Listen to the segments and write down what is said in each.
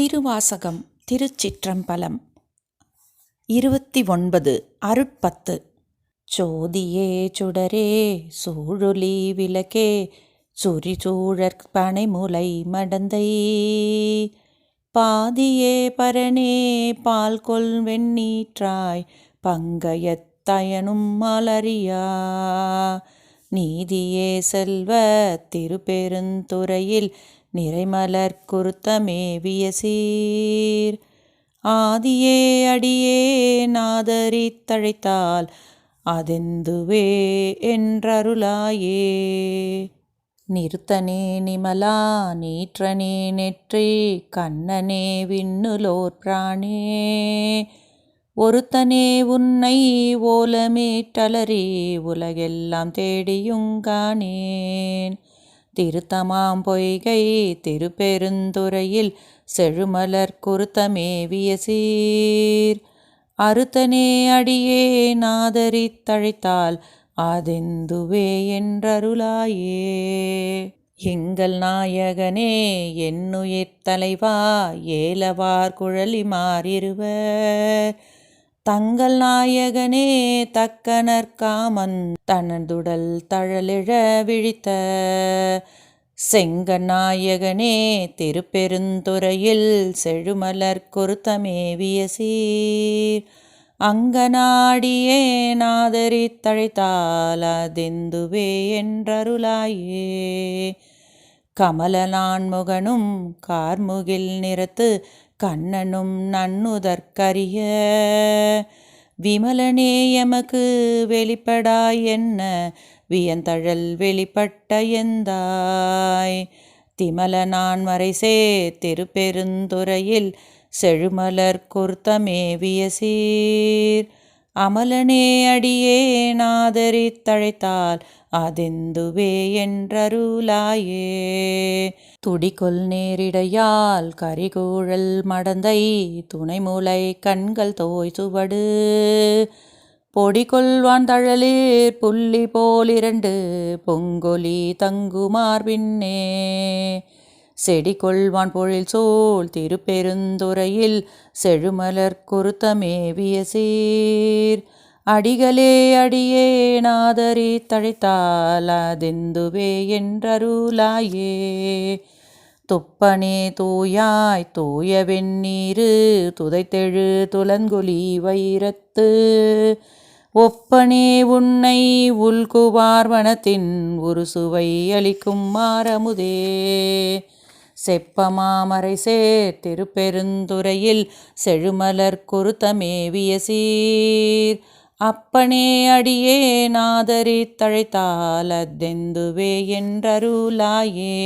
திருவாசகம் திருச்சிற்றம்பலம். இருபத்தி ஒன்பது அருட்பத்து. சோதியே சுடரே சூழொலி விளக்கே சுரி சூழற் பனைமுலை மடந்தை. பாதியே பரனே பால் கொல் வெண்ணீற்றாய் பங்கயத்தயனும் மலரியா. நீதியே செல்வ திருப்பெருந்துறையில் நிறைமலர் குருத்தமேவிய சீர் ஆதியே அடியே நாதரி தழைத்தால் அதெந்துவே என்றருளாயே. நிறுத்தனே நிமலா நீற்றனே நெற்றி கண்ணனே விண்ணுலோர் பிராணே. ஒருத்தனே உன்னை ஓலமேட்டலரே உலகெல்லாம் தேடியுங்கானேன் திருத்தமாம் பொய்கை திருப்பெருந்துறையில் செழுமலர் குருத்தமேவிய சீர். அறுத்தனே அடியே நாதரி தழைத்தால் அதெந்துவே என்றருளாயே. எங்கள் நாயகனே என்னுயிர் தலைவா ஏலவார் குழலி மாறிருவர் தங்கள் நாயகனே தக்கனற்காமன் தனதுடல் தழலிழ விழித்த. செங்க நாயகனே திருப்பெருந்துறையில் செழுமலர் குருத்தமேவிய சீர் அங்கநாடியே நாதரி தழைத்தால் அதிந்துவே என்றருளாயே. கமல நான்முகனும் கார்முகில் நிறத்து கண்ணனும் நன்னுதற்கரிய விமலனே எமக்கு வெளிப்படாய் என்ன? வியந்தழல் வெளிப்பட்ட எந்தாய்? திமல நான் மறைசே திருப்பெருந்துறையில் செழுமலர் குர்த்தமேவிய சீர் அமலனே அடியே நாதரித் தழைத்தால் அதெந்துவே என்றருளாயே. துடிக்கொல் நேரிடையால் கரிகூழல் மடந்தை துணைமூலை கண்கள் தோய் சுவடு. பொடிகொள்வான் தழலீர் புள்ளி போலிரண்டு பொங்கொலி தங்குமார் பின்னே. செடி கொள்வான் பொழில் சோல் திருப்பெருந்துறையில் செழுமலர் குருத்தமேவிய சீர் அடிகளே அடியே நாதரி தழைத்தாலதெந்துவே என்றருளாயே. துப்பனே தூயாய் தூய வெந்நீரு துதைத்தெழு துலங்குலி வைரத்து. ஒப்பனே உன்னை உள்குவார்வனத்தின் ஒரு சுவை அளிக்கும் மாரமுதே செப்பமாமரை சே திருப்பெருந்துறையில் செழுமலர் குருத்தமேவிய சீர் அப்பனே அடியே நாதரி தழைத்தால் அதெந்துவே என்றருளாயே.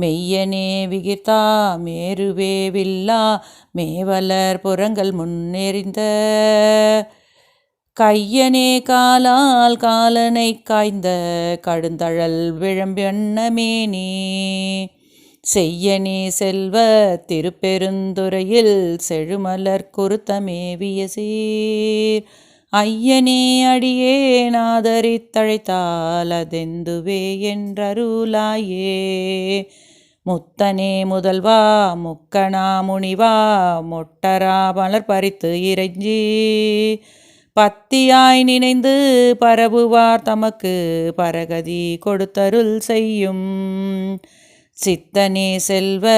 மெய்யனே விகிர்த்தா மேருவே வில்லா மேவலர் புறங்கள் முன்னெறிந்த. கையனே காலால் காலனை காய்ந்த கடுந்தழல் விழம்பெண்ணமேனி செய்யனே செல்வ திருப்பெருந்துறையில் செழுமலர் குருத்தமேவிய சீர் ஐயனே அடியே நாதரித் தழைத்தால் அதெந்துவே என்றருளாயே. முத்தனே முதல்வா முக்கணா முனிவா மொட்டரா மலர் பறித்து இறைஞ்சி. பத்தியாய் நினைந்து பரவுவார் தமக்கு பரகதி கொடுத்தருள் செய்யும். சித்தனே செல்வ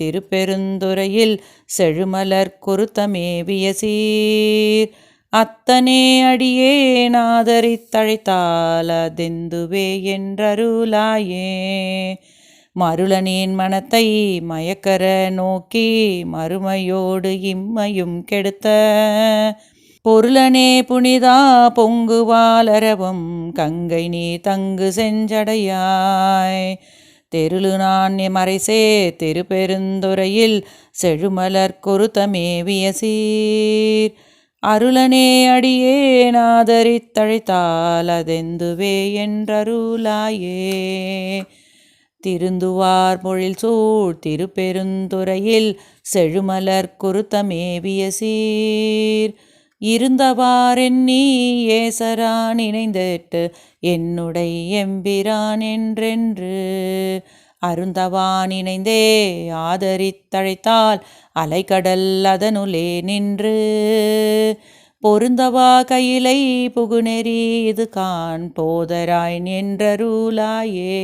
திருப்பெருந்துறையில் செழுமலர் குருத்தமேவிய சீர் அத்தனே அடியே நாதரித் தழைத்தால் அதெந்துவே என்றருளாயே. மருளனின் மனத்தை மயக்கர நோக்கி மறுமையோடு இம்மையும் கெடுத்த. பொருளனே புனிதா பொங்குவாலரவும் கங்கை நீ தங்கு செஞ்சடையாய். தெருளு நான் மறைசே திருப்பெருந்துறையில் செழுமலர் கொருத்தமேவிய சீர் அருளனே அடியே நாதரித்தழைத்தால் அதெந்துவே என்றருளாயே. திருந்துவார் பொழில் சூழ் திருப்பெருந்துறையில் செழுமலர் குருத்தமேவிய சீர் இருந்தவாறென்னி ஏசரான் இணைந்தேட்டு என்னுடை எம்பிரான் என்றென்று. அருந்தவான் இணைந்தே ஆதரித்தழைத்தால் அலைக்கடல் அதனுளே நின்று. பொருந்தவா கையிலை புகுநெறி இது கான் போதராய் என்றருளாயே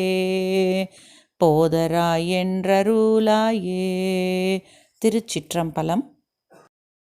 போதராய் என்றருளாயே. திருச்சிற்றம்பலம்